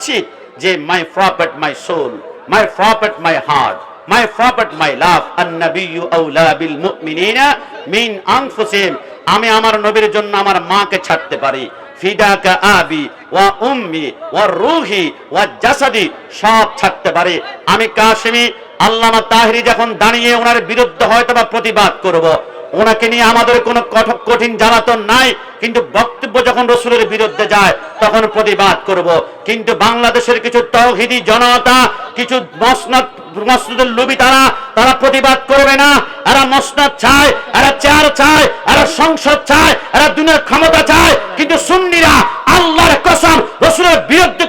নিশ্চিত যে মাই প্রপার্ট my soul my প্রপার্ট my heart মাই প্রপার্ট মাই লাভ আন্নাবিয়্যু আউলা বিল মুমিনিনা মিন আনফুসিহিম আমি আমার নবীর জন্য আমার মাকে ছাড়তে পারি। ফিদাকা আবি ওয়া উম্মি ওয়া রুহি ওয়া জাসাদি সব ছাড়তে পারি। আমি কাশিমি, আল্লামা তাহরি যখন দাঁড়িয়ে ওনার বিরুদ্ধে হয়তো বা প্রতিবাদ করব, ওনাকে নিয়ে আমাদের কোনো কঠ- কঠিন জ্বালাতন নাই। কিন্তু বক্তব্য যখন রসুলের বিরুদ্ধে যায়, তখন প্রতিবাদ করব। কিন্তু বাংলাদেশের কিছু তহিদি জনতা, কিছু মসনাদ, মসনদের লুবি তারা তারা প্রতিবাদ করবে না। এরা মসনাদ চায়, এরা চেয়ার চায়, এরা সংসদ চায়, এরা দুনিয়ার ক্ষমতা চায়। কিন্তু সুন্নিরা আল্লাহর কসম, রসুলের বিরুদ্ধে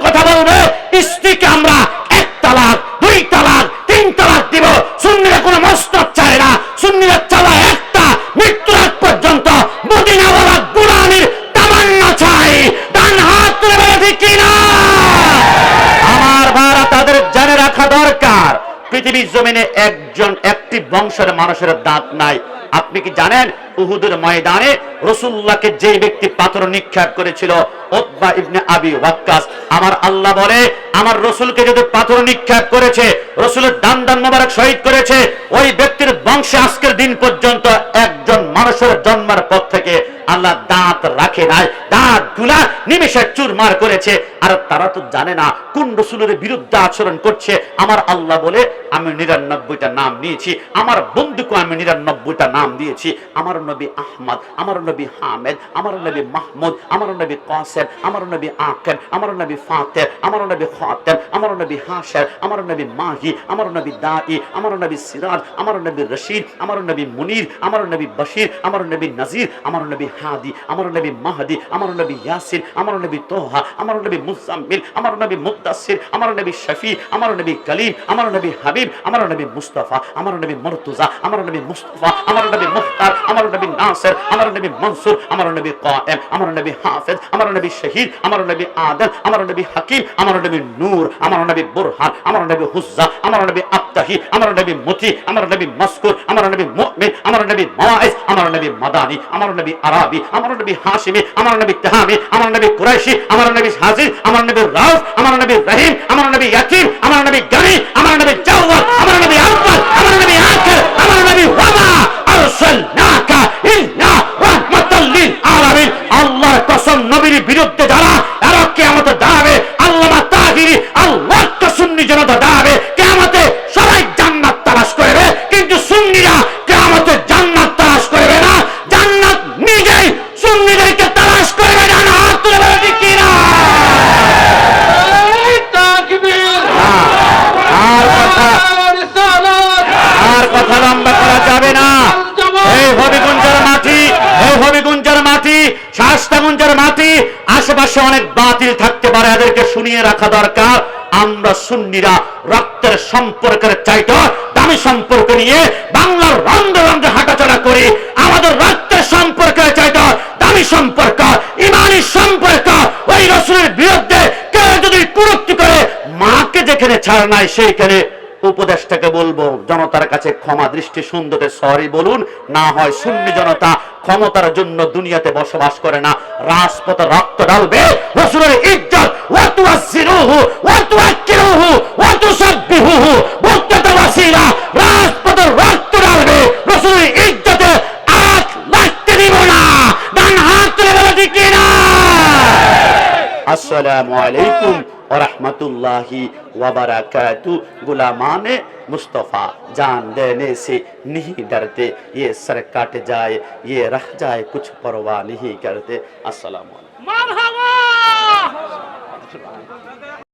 জমিনে একজন একটি বংশের মানুষের দাঁত নাই। আপনি কি জানেন উহুদের ময়দানে রসুল্লাহকে যে ব্যক্তি পাথর নিক্ষেপ করেছিল আমার আল্লাহ বলে, আমার রসুলকে যদি পাথর নিক্ষেপ করেছে, রসুলের দান দান মোবারক শহীদ করেছে, ওই ব্যক্তির বংশে আজকের দিন পর্যন্ত একজন মানুষের জন্মের পর থেকে আল্লাহ দাঁত রাখে নাই দাঁতগুলা নিমেষে চুরমার করেছে আর তারা তো জানে না কোন রসুলের বিরুদ্ধে আচরণ করছে আমার আল্লাহ বলে আমি নিরানব্বইটা নাম নিয়েছি আমার বন্ধুকে আমি নিরানব্বইটা নাম দিয়েছি আমার নবী আহমদ আমার নবী হামেদ আমার নবী মাহমুদ আমার নবী কাসেম আমার নবী আকেম আমার নবী ফাতের আমার নবী খাতেম আমার নবী হাসের আমার নবী মাহি আমার নবী দাই আমার নবী সিরাজ আমার নবী রশিদ আমার নবী মুনির আমার নবী বশির আমার নবী নাজির আমার নবী হাদি আমার নবী মাহাদি আমার নবী ইয়াসির আমার নবী তোহা আমার নবী মুসাম্মিল আমার নবী মুদাসির আমার নবী শফি আমার নবী কলিম আমার নবী হাবিব আমার নবী মুস্তফা আমার নবী মর্তুজা আমার নবী মুস্তাফা আমার নবী মুখতার নাসির আমার নবী মনসুর আমার নবী কায়েম আমার নবী হাফেজ আমার নবী শহীদ আমার নবী আদল আমার নবী হাকিম আমার নবী নূর আমার নবী বুরহান আমার নবী হুজ্জা আমার নবী আত্তাহি আমার নবী মুতি আমার নবী মস্কুর আমার নবী মুমিন আমার নবী মাওয়াইজ আমার নবী মাদানি আমার নবী আরাবি আমার নবী হাশিমি আমার নবী তাহামি আমার নবী কুরাইশি আমার নবী হাজির আমার নবী রাউফ আমার নবী রহিম আমার নবী ইয়াকিম আমার নবী গনি আমার নবী জাওয়াদ আমার নবী আকবর আমার নবী আকির আমার নবী ওয়ামা আরসালনাকা ইল্লা রাহমাতাল লিল আলামিন আল্লাহর কসম নবীর বিরুদ্ধে মাটি, আশেপাশে অনেক বাতিল থাকতে পারে, এদেরকে শুনিয়ে রাখা দরকার। আমরা সুন্নিরা রক্তের সম্পর্কের চাইতে দামি সম্পর্ক নিয়ে বাংলার রন্ধে রন্ধে হাঁটাচলা করি। আমাদের রক্তের সম্পর্কের চাইতে দামি সম্পর্ক, ইমানি সম্পর্ক। ওই রসুলের বিরুদ্ধে কেউ যদি কুরুক্তি করে, মাকে যেখানে ছাড় নাই সেইখানে উপদেশটাকে বলব, জনতার কাছে ক্ষমা দৃষ্টি সুন্দরে সরি বলুন, না হয় শূন্য জনতা ক্ষমতার জন্য দুনিয়াতে বসবাস করে না। রাজপথে রক্ত ডালবে ইজ্জত আসসালামু আলাইকুম रहमतुल्लाहि वबरकातु गुलामान मुस्तफ़ा जान देने से नहीं डरते ये सर कट जाए ये रह जाए कुछ परवाह नहीं करते अस्सलाम वालेकुम মারহাবা